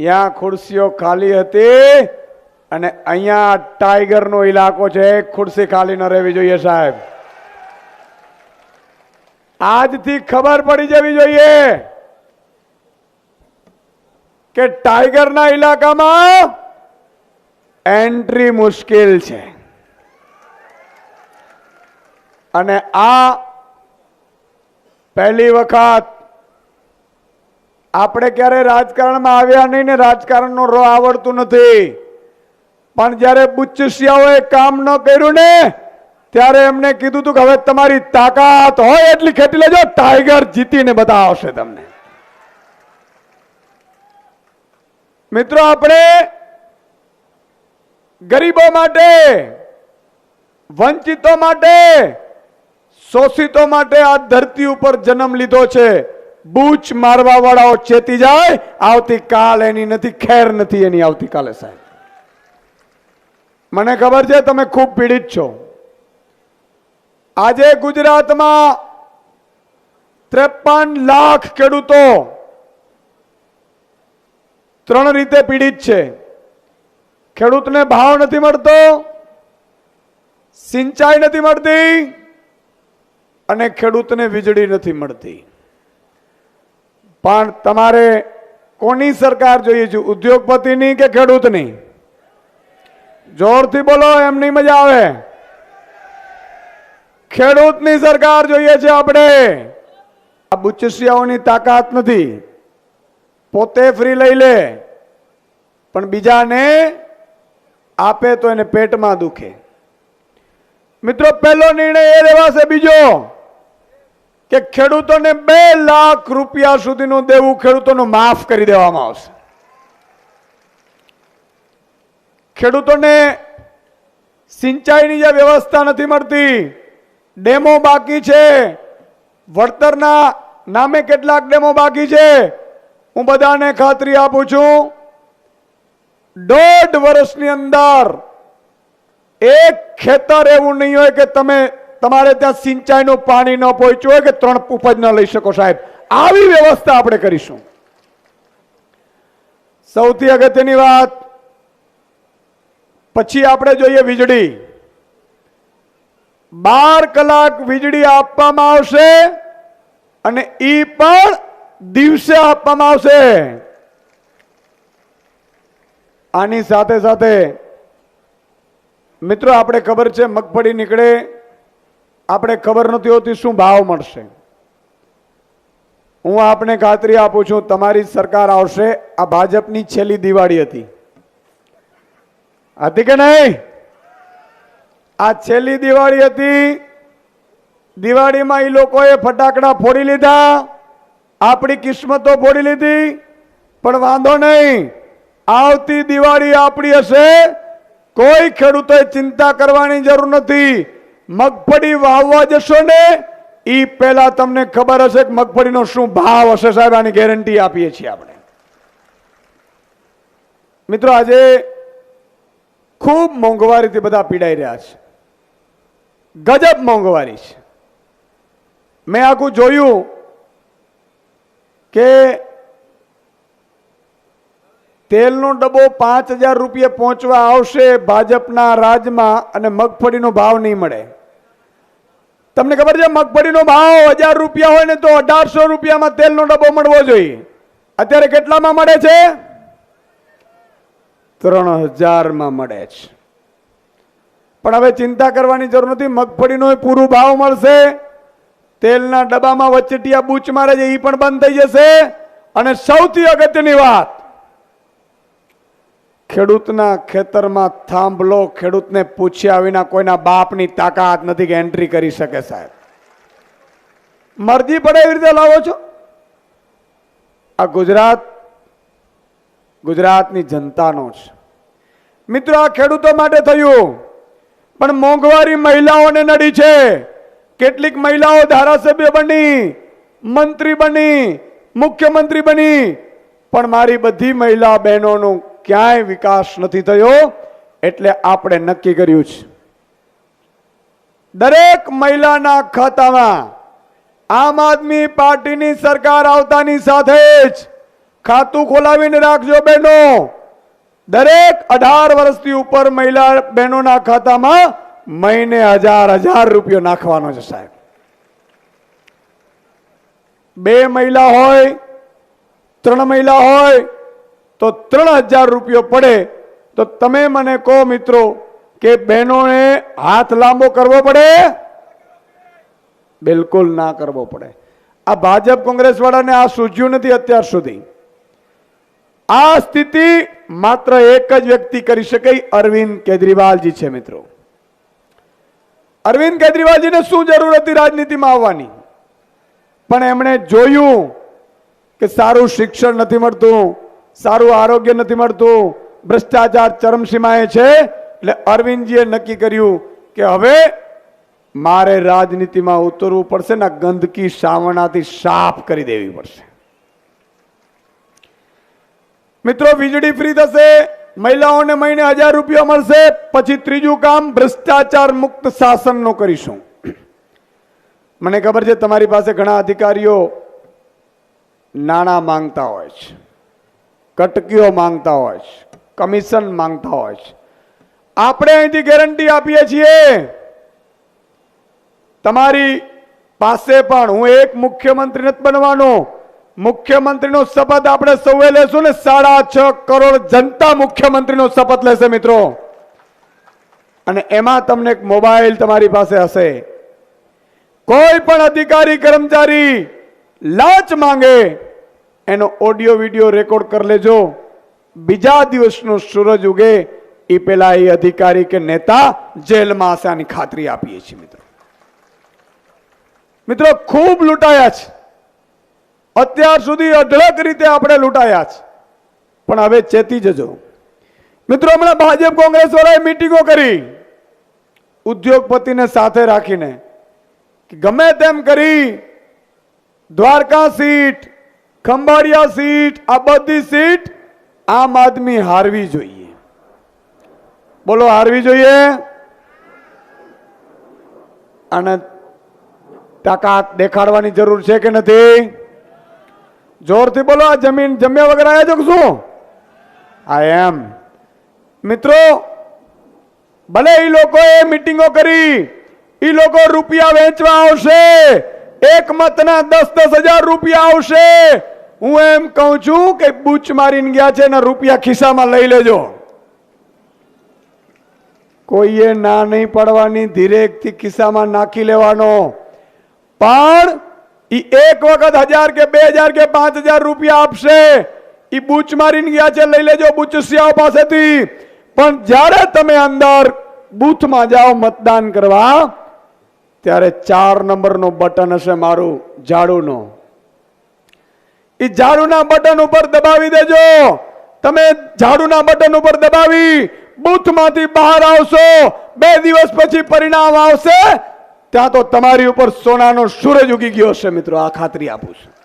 ત્યાં ખુરશીઓ ખાલી હતી અને અહીંયા ટાઈગરનો ઇલાકો છે ખુરશી ખાલી ન રહેવી જોઈએ સાહેબ. આજથી ખબર પડી જવી જોઈએ કે ટાઈગરના ઇલાકામાં એન્ટ્રી મુશ્કેલ છે. અને આ પહેલી વખત આપણે ક્યારે રાજકારણમાં આવ્યા નહીં ને રાજકારણનો રો આવડતું નથી. પણ જ્યારે બુચ્ચસિયાઓએ કામ ન કર્યું ને, ત્યારે એમને કીધું હતું કે હવે તમારી તાકાત હોય એટલી ખેતી લેજો, ટાઈગર જીતીને આવશે તમને. મિત્રો, આપણે ગરીબો માટે, વંચિતો માટે, શોષિતો માટે આ ધરતી ઉપર જન્મ લીધો છે. બૂચ મારવા વાળાઓ ચેતી જાય આવતીકાલ એની નથી, ખેર નથી એની આવતીકાલે સાહેબ. મને ખબર છે તમે ખૂબ પીડિત છો. આજે ગુજરાતમાં ત્રેપન લાખ ખેડૂતો ત્રણ રીતે પીડિત છે. ખેડૂતને ભાવ નથી મળતો, સિંચાઈ નથી મળતી, અને ખેડૂતને વીજળી નથી મળતી. પણ તમારે કોની સરકાર જોઈએ છે? ઉદ્યોગપતિની કે ખેડૂતની? જોરથી બોલો, એમની મજા આવે. ખેડૂતની સરકાર જોઈએ છે આપણે. આ બુચસિયાઓની તાકાત નથી. પોતે ફ્રી લઈ લે. પણ બીજાને આપે તો એને પેટમાં દુખે. મિત્રો, પહેલો નિર્ણય એ લેવાશે બીજો. કે ખેડૂતોને બે લાખ રૂપિયા સુધીનું દેવું ખેડૂતોનું માફ કરી દેવામાં આવશે. ખેડૂતોને સિંચાઈની જે વ્યવસ્થા નથી મળતી, ડેમો બાકી છે, વળતરના નામે કેટલાક ડેમો બાકી છે, હું બધાને ખાતરી આપું છું, દોઢ વર્ષની અંદર એક ખેતર એવું નહીં હોય કે તમે તમારે ત્યાં સિંચાઈનું પાણી ન પહોંચ્યું હોય કે ત્રણ ઉપજ ન લઈ શકો સાહેબ. આવી વ્યવસ્થા આપણે કરીશું. સૌથી અગત્યની વાત, પછી આપણે જોઈએ વીજળી. બાર કલાક વીજળી આપવામાં આવશે અને ઈ પણ દિવસે આપવામાં આવશે. આની સાથે સાથે મિત્રો, આપણે ખબર છે, મગફળી નીકળે આપણે ખબર નથી હોતી શું ભાવ મળશે. હું આપને ખાતરી આપું છું, તમારી સરકાર આવશે. આ ભાજપની છેલ્લી દિવાળી હતી. હતી કે નહીં? આ છેલ્લી દિવાળી હતી. દિવાળીમાં એ લોકોએ ફટાકડા ફોડી લીધા. આપણી કિસ્મતો ફોડી લીધી. પણ વાંધો નહીં. આવતી દિવાળી આપણી હશે. કોઈ ખેડૂતોએ ચિંતા કરવાની જરૂર નથી. મગફળી વાવવા જશો ને એ પહેલા તમને ખબર હશે કે મગફળીનો શું ભાવ હશે સાહેબ, આની ગેરંટી આપીએ છીએ આપણે. મિત્રો, આજે ખૂબ મોંઘવારીથી બધા પીડાઈ રહ્યા છે. ગજબ મોંઘવારી છે. મેં આખું જોયું કે તેલનો ડબ્બો પાંચ હજાર રૂપિયા પહોંચવા આવશે, ભાજપના રાજમાં અને મગફળીનો ભાવ નહીં મળે. તમને ખબર છે, મગફળીનો ભાવ હજાર રૂપિયા હોય ને તો અઢારસો રૂપિયામાં તેલનો ડબ્બો મળવો જોઈએ. અત્યારે કેટલામાં મળે છે? ત્રણ હજારમાં મળે છે. પણ હવે ચિંતા કરવાની જરૂર નથી, મગફળીનો પૂરું ભાવ મળશે. તેલના ડબ્બામાં વચેટિયા બૂચ મારે છે એ પણ બંધ થઈ જશે. અને સૌથી અગત્યની વાત ખેડૂતના ખેતરમાં થાંભલો, ખેડૂતને પૂછ્યા વિના કોઈના બાપની તાકાત નથી કે એન્ટ્રી કરી શકે સાહેબ. મરજી પડે એવી રીતે લાવો છો? આ ગુજરાત, ગુજરાતની જનતાનો છે મિત્રો, આ ખેડૂતો માટે થયું. પણ મોંઘવારી મહિલાઓને નડી છે. કેટલીક મહિલાઓ ધારાસભ્ય બની, મંત્રી બની, મુખ્યમંત્રી બની. પણ મારી બધી મહિલા બહેનોનું ક્યાંય વિકાસ નથી થયો એટલે આપણે નક્કી કર્યું છે. દરેક મહિલાના ખાતામાં આમ આદમી પાર્ટીની સરકાર આવતાની સાથે જ ખાતું ખોલાવીને રાખજો બહેનો. દરેક અઢાર વર્ષથી ઉપર મહિલા બહેનોના ખાતામાં મહિને હજાર હજાર રૂપિયો નાખવાનો છે સાહેબ. બે મહિલા હોય, ત્રણ મહિલા હોય તો ત્રણ હજાર રૂપિયો પડે. તો તમે મને કહો મિત્રો કે બહેનોને હાથ લાંબો કરવો પડે? બિલકુલ ના કરવો પડે. આ ભાજપ કોંગ્રેસ વાળાને આ સૂઝ્યું નથી અત્યાર સુધી. આ સ્થિતિ માત્ર એક જ વ્યક્તિ કરી શકે અરવિંદ કેજરીવાલજી છે મિત્રો. અરવિંદ કેજરીવાલજીને શું જરૂર હતી રાજનીતિમાં આવવાની? પણ એમણે જોયું કે સારું શિક્ષણ નથી મળતું. સારું આરોગ્ય નથી મળતું. ભ્રષ્ટાચાર ચરમસીમાએ છે. એટલે અરવિંદજીએ નક્કી કર્યું કે હવે મારે રાજનીતિમાં ઉતરવું પડશે ને ગંદકી સાવણાથી સાફ કરી દેવી પડશે. મિત્રો, વીજળી ફ્રી થશે. મહિલાઓને મહિને હજાર રૂપિયા મળશે. પછી ત્રીજું કામ, ભ્રષ્ટાચાર મુક્ત શાસનનું કરીશું. મને ખબર છે, તમારી પાસે ઘણા અધિકારીઓ નાણાં માંગતા હોય છે. કટકીઓ માંગતા હોય છે, કમિશન માંગતા હોય છે. આપણે અહીંથી ગેરંટી આપીએ છીએ. તમારી પાસે પણ હું એક મુખ્યમંત્રી નથી બનવાનો. મુખ્યમંત્રીનો શપથ આપણે સૌએ લેશું ને સાડા છ કરોડ જનતા મુખ્યમંત્રીનો શપથ લેશે મિત્રો. અને એમાં તમને એક મોબાઈલ તમારી પાસે હશે. કોઈ પણ અધિકારી, કર્મચારી લાંચ માંગે એનો ઓડિયો, વિડિયો રેકોર્ડ કરી લેજો. બીજા દિવસનો સૂરજ ઉગે એ પેલા એ અધિકારી કે નેતા જેલમાં હશે આની ખાતરી આપીએ છીએ મિત્રો. મિત્રો, ખૂબ લૂંટાયા છે. અત્યાર સુધી અઢળક રીતે આપણે લૂંટાયા છે. પણ હવે ચેતી જજો. મિત્રો, હમણાં ભાજપ કોંગ્રેસ વાળાએ મિટિંગો કરી. ઉદ્યોગપતિને સાથે રાખીને. ગમે તેમ કરી. દ્વારકા સીટ. ખંભાળિયા સીટ, આ બધી સીટ આમ આદમી હારવી જોઈએ. બોલો, હારવી જોઈએ? અને તાકાત દેખાડવાની જરૂર છે કે નથી? જોરથી બોલો, આ જમીન જમ્યા વગર આવ્યા છો શું? આ એમ. મિત્રો, ભલે એ લોકોએ મિટિંગો કરી એ લોકો રૂપિયા વેચવા આવશે, એક મતના દસ દસ હજાર રૂપિયા આવશે હું એમ કહું છું કે બૂચ મારીને ગયા છે ને રૂપિયા ખિસ્સામાં લઈ લેજો. કોઈએ ના નહીં પડવાની, ધીરેકથી ખિસ્સામાં નાખી લેવાનો. પણ ઈ એક વખત હજાર કે બે હજાર કે પાંચ હજાર રૂપિયા આપશે. ઈ બૂચ મારીને ગયા છે, લઈ લેજો બુચસિયાઓ પાસેથી. પણ જ્યારે તમે અંદર બૂથમાં જાઓ મતદાન કરવા, ત્યારે ચાર નંબરનો બટન હશે મારું ઝાડુનો. એ ઝાડુના બટન ઉપર દબાવી દેજો. તમે ઝાડુના બટન ઉપર દબાવી બૂથમાંથી બહાર આવશો. બે દિવસ પછી પરિણામ આવશે. ત્યાં તો તમારી ઉપર સોનાનો સૂરજ ઉગી ગયો છે મિત્રો. આ ખાતરી આપું છું.